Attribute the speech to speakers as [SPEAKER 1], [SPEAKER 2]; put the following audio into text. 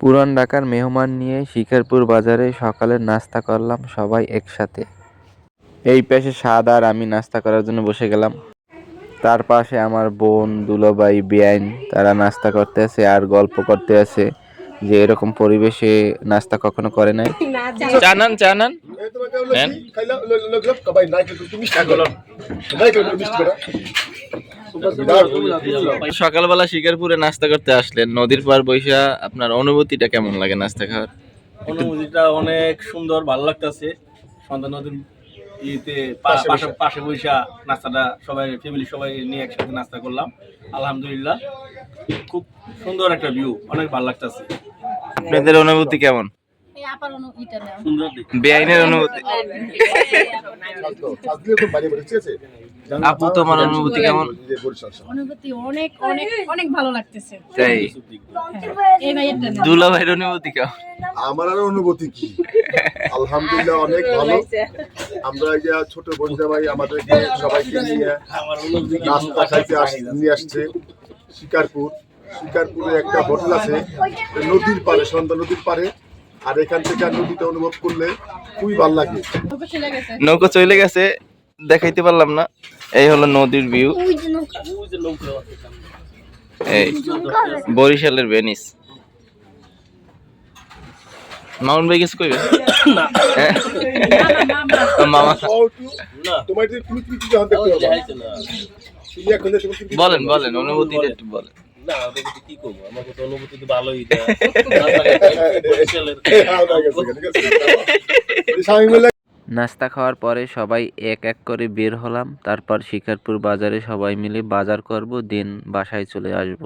[SPEAKER 1] পুরান ঢাকার মেহমান নিয়ে শিকারপুর বাজারে সকালের নাস্তা করলাম সবাই একসাথে এই পেশে সাদ আর আমি নাস্তা করার জন্য বসে গেলাম তার পাশে আমার বোন দুলাভাই বেআইন তারা নাস্তা করতে আছে আর গল্প করতে আছে যে এরকম পরিবেশে নাস্তা কখনো করে নাই চানান চানান নেন। সকালবেলা শিকারপুরে নাস্তা করতে আসলেন। নদীর পার বৈশা আপনার অনুভূতিটা কেমন লাগে নাস্তা খাওয়ার?
[SPEAKER 2] অনুভূতিটা অনেক সুন্দর ভালো লাগতেছে। সন্ধ্যা নদীর ইতে পাশে বৈশা নাস্তাটা সবাই ফ্যামিলি সবাই নিয়ে একসাথে নাস্তা করলাম। আলহামদুলিল্লাহ। খুব সুন্দর একটা ভিউ অনেক ভালো লাগতেছে।
[SPEAKER 1] আপনাদের অনুভূতি কেমন? বেআইনের অনুভূতি। আপু তোমার অনুভূতি কেমন?
[SPEAKER 3] অনুভূতি অনেক অনেক অনেক ভালো লাগতেছে।
[SPEAKER 1] তাই?
[SPEAKER 3] এই ভাই এটা নেও
[SPEAKER 1] দুলা ভাইয়ের অনুভূতি কেমন?
[SPEAKER 4] আমার আর অনুভূতি কি? আলহামদুলিল্লাহ অনেক ভালো। আমরা এই যে ছোট বোন জামাই আমাদেরকে সবাইকে নিয়ে
[SPEAKER 2] আমার
[SPEAKER 4] নাস্তা খাইতে নিয়ে আসছে শিকারপুর। শিকারপুরে একটা হোটেল আছে নদীর পারে সন্ধ্যা নদীর পারে আর এখান থেকে নদীটা অনুভব করলে খুবই ভালো লাগে।
[SPEAKER 3] নৌকা চলে গেছে?
[SPEAKER 1] নৌকা চলে গেছে দেখাইতে পারলাম না। এই হলো নদীর ভিউ।
[SPEAKER 3] ওই যে নৌকা।
[SPEAKER 2] ওই যে নৌকা আছে সামনে।
[SPEAKER 1] এই বরিশালের ভেনিস। মাউন্ট ভাই কিছু কইবে হ্যাঁ? মামা।
[SPEAKER 4] তোমার তুমি কি
[SPEAKER 1] বলেন বলেন অনুভূতিটা একটু বলেন।
[SPEAKER 2] না অনুভূতি কি করব? আমার কাছে অনুভূতি তো ভালোই দেয়। বরিশালের
[SPEAKER 4] হ্যাঁ, হয়ে গেছে, ঠিক আছে। এই স্বামী মিলে
[SPEAKER 1] নাস্তা খাওয়ার পরে সবাই এক এক করে বের হলাম। তারপর শিকারপুর বাজারে সবাই মিলে বাজার করব দিন বাসায় চলে আসব।